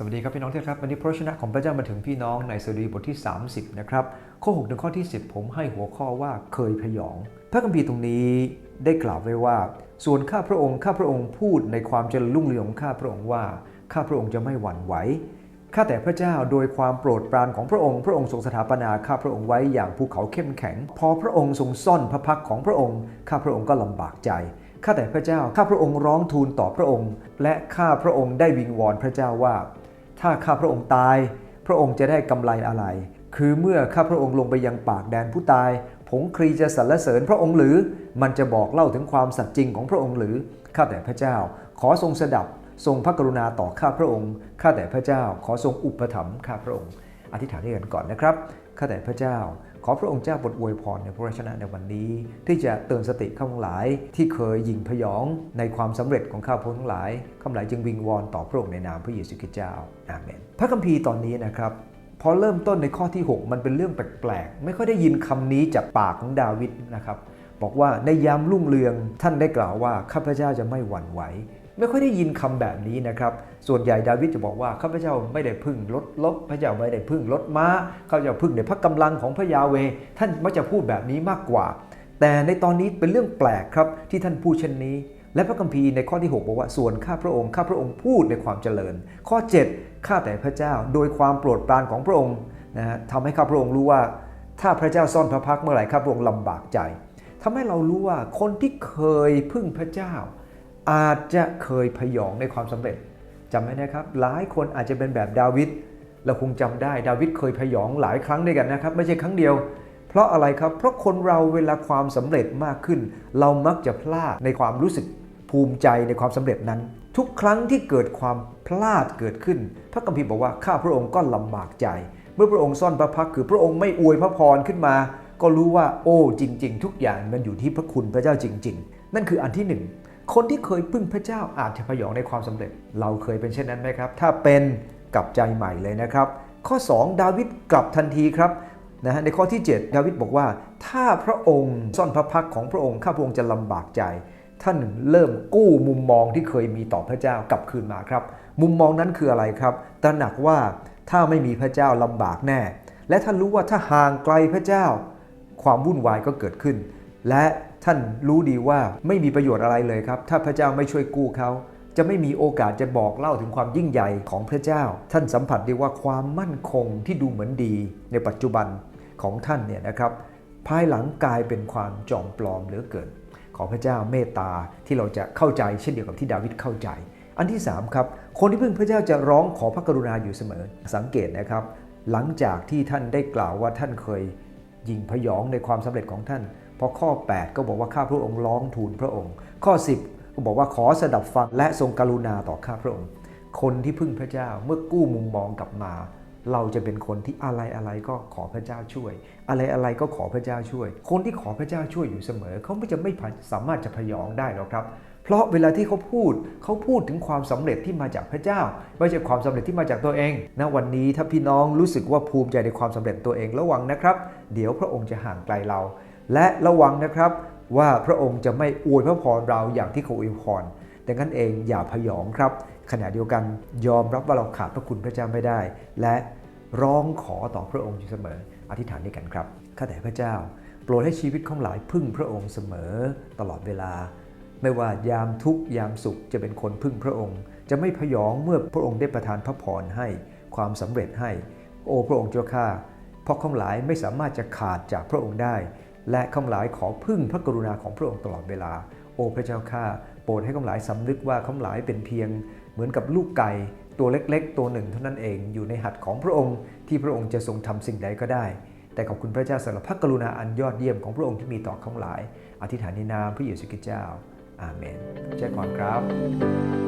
สวัสดีครับพี่น้องที่ครับวันนี้พระชนะของพระเจ้ามาถึงพี่น้องในสดุดีบทที่ 30 นะครับ ข้อ6ถึงข้อที่ 10 ผมให้หัวข้อว่าเคยพยอง พระคัมภีร์ตรงนี้ได้กล่าวไว้ว่า ส่วนข้าพระองค์ข้าพระองค์พูดในความเจริญรุ่งเรืองของข้าพระองค์ว่าข้าพระองค์จะไม่หวั่นไหวข้าแต่พระเจ้าโดยความโปรดปรานของพระองค์พระองค์ทรงสถาปนาข้าพระองค์ไว้อย่างภูเขาเข้มแข็ง พอพระองค์ทรงซ่อนพระพักของพระองค์ ข้าพระองค์ก็ลำบากใจข้าแต่พระเจ้าข้าพระองค์ร้องทูลต่อพระองค์ และข้าพระองค์ได้วิงวอนพระเจ้าว่า ถ้าข้าพระองค์ตาย พระองค์จะได้กำไรอะไร คือเมื่อข้าพระองค์ลงไปยังปากแดนผู้ตาย ผงครีจะสรรเสริญพระองค์หรือ มันจะบอกเล่าถึงความสัตย์จริงของพระองค์หรือ ข้าแต่พระเจ้า ขอทรงสดับ ทรงพระกรุณาต่อข้าพระองค์ ข้าแต่พระเจ้า ขอทรงอุปถัมภ์ข้าพระองค์ อธิษฐานด้วยกันก่อนนะครับ ข้าแต่พระเจ้า ขอพระองค์เจ้าบทอวยพรในพระวจนะในวันนี้ ที่จะเตือนสติข้าพงหลาย ที่เคยยิงพยองในความสำเร็จของข้าพงทั้งหลายข้าพงหลายจึงวิงวอนต่อพระองค์ในนามพระเยซูคริสต์เจ้าอาเมนพระคัมภีร์ตอนนี้นะครับพอเริ่มต้นในข้อที่ 6 มันเป็นเรื่องแปลกๆ ไม่ค่อยได้ยินคำนี้จากปากของดาวิดนะครับ บอกว่าในยามรุ่งเรืองท่านได้กล่าวว่าข้าพเจ้าจะไม่หวั่นไหว ไม่ค่อยได้ยินคำแบบนี้นะครับ ส่วนใหญ่ดาวิดจะบอกว่าข้าพเจ้าไม่ได้พึ่งรถลบพระเจ้าไม่ได้พึ่งรถม้าข้าพเจ้าพึ่งในพระกำลังของพระยาเว ท่านมักจะพูดแบบนี้มากกว่า แต่ในตอนนี้เป็นเรื่องแปลกครับที่ท่านพูดเช่นนี้ และพระคัมภีร์ในข้อที่ 6 บอกว่าส่วนข้าพระองค์ข้าพระองค์พูดในความเจริญ ข้อ 7 ข้าแต่พระเจ้าโดยความโปรดปรานของพระองค์นะฮะทำให้ข้าพระองค์รู้ว่า ถ้าพระเจ้าซ่อนพระพักเมื่อไหร่ข้าพระองค์ลำบากใจทำให้เรารู้ว่าคนที่เคยพึ่งพระเจ้า อาจจะเคยพยองในความสำเร็จจำไหมนะครับ หลายคนอาจจะเป็นแบบดาวิดเราคงจำได้ดาวิดเคยพยองหลายครั้งด้วยกันนะครับ ไม่ใช่ครั้งเดียว เพราะอะไรครับ เพราะคนเราเวลาความสำเร็จมากขึ้น เรามักจะพลาดในความรู้สึกภูมิใจในความสำเร็จนั้น ทุกครั้งที่เกิดความพลาดเกิดขึ้น พระคัมภีร์บอกว่าข้าพระองค์ก็ลำบากใจ เมื่อพระองค์ซ่อนพระพักคือพระองค์ไม่อวยพระพรขึ้นมา ก็รู้ว่าโอ้จริง ๆ ทุกอย่างมันอยู่ที่พระคุณพระเจ้าจริง ๆ นั่นคืออันที่หนึ่ง คนที่เคยพึ่งพระเจ้าอาจจะพยองในความสำเร็จ เราเคยเป็นเช่นนั้นไหมครับ ถ้าเป็นกลับใจใหม่เลยนะครับ ข้อ 2 ดาวิดกลับทันทีครับนะฮะในข้อที่ 7 ดาวิดบอกว่า ถ้าพระองค์ซ่อนพระพักของพระองค์ข้าพระองค์จะลำบากใจ ท่านเริ่มกู้มุมมองที่เคยมีต่อพระเจ้ากลับคืนมาครับ มุมมองนั้นคืออะไรครับ ตระหนักว่าถ้าไม่มีพระเจ้าลำบากแน่ และท่านรู้ว่าถ้าห่างไกลพระเจ้า ความวุ่นวายก็เกิดขึ้น และท่านรู้ดีว่าไม่มีประโยชน์อะไรเลยครับ ถ้าพระเจ้าไม่ช่วยกู้เขา จะไม่มีโอกาสจะบอกเล่าถึงความยิ่งใหญ่ของพระเจ้า ท่านสัมผัสได้ว่าความมั่นคงที่ดูเหมือนดี ในปัจจุบันของท่านเนี่ยนะครับ ภายหลังกลายเป็นความจอมปลอมเหลือเกิน ขอพระเจ้าเมตตาที่เราจะเข้าใจเช่นเดียวกับที่ดาวิดเข้าใจ อันที่3ครับคนที่พึ่งพระเจ้าจะร้องขอพระกรุณาอยู่เสมอ สังเกตนะครับ หลังจากที่ท่านได้กล่าวว่าท่านเคยยิงพยองในความสำเร็จของท่าน พอข้อ 8 ก็บอกว่าข้าพระองค์ร้องทูลพระองค์ ข้อ 10 ก็บอกว่าขอสดับฟังและทรงกรุณาต่อข้าพระองค์ คนที่พึ่งพระเจ้าเมื่อกู้มุมมองกลับมา เราจะเป็นคนที่อะไรอะไรก็ขอพระเจ้าช่วย อะไรอะไรก็ขอพระเจ้าช่วย คนที่ขอพระเจ้าช่วยอยู่เสมอเขาไม่จะไม่สามารถจะพยองได้หรอกครับเพราะเวลาที่เขาพูดเขาพูดถึงความสำเร็จที่มาจากพระเจ้า ไม่ใช่ความสำเร็จที่มาจากตัวเองณวันนี้ถ้าพี่น้องรู้สึกว่าภูมิใจในความสำเร็จตัวเองระวังนะครับ เดี๋ยวพระองค์จะห่างไกลเรา และระวังนะครับว่าพระองค์จะไม่อวยพระพรเราอย่างที่เขาอวยพรดังนั้นเองอย่าพยองครับ ขณะเดียวกันยอมรับว่าเราขาดพระคุณพระเจ้าไม่ได้ และร้องขอต่อพระองค์อยู่เสมอ อธิษฐานด้วยกันครับข้าแต่พระเจ้า โปรดให้ชีวิตของหลายพึ่งพระองค์เสมอตลอดเวลา ไม่ว่ายามทุกยามสุขจะเป็นคนพึ่งพระองค์ จะไม่พยองเมื่อพระองค์ได้ประทานพระพรให้ความสำเร็จให้ โอ้พระองค์เจ้าข้าเพราะข้าหลายไม่สามารถจะขาดจากพระองค์ได้ และข้าหลายขอพึ่งพระกรุณาของพระองค์ตลอดเวลา โอ้พระเจ้าข้าโปรดให้ข้าหลายสำนึกว่าข้าหลายเป็นเพียง เหมือนกับลูกไก่ตัวเล็กๆ ตัวหนึ่งเท่านั้นเองอยู่ในหัตถ์ของพระองค์ ที่พระองค์จะทรงทำสิ่งใดก็ได้ แต่ขอบคุณพระเจ้าสำหรับพระกรุณาอันยอดเยี่ยมของพระองค์ที่มีต่อข้าหลาย อธิษฐานในนามพระเยซูคริสต์เจ้าอาเมนเจ้าก่อนครับ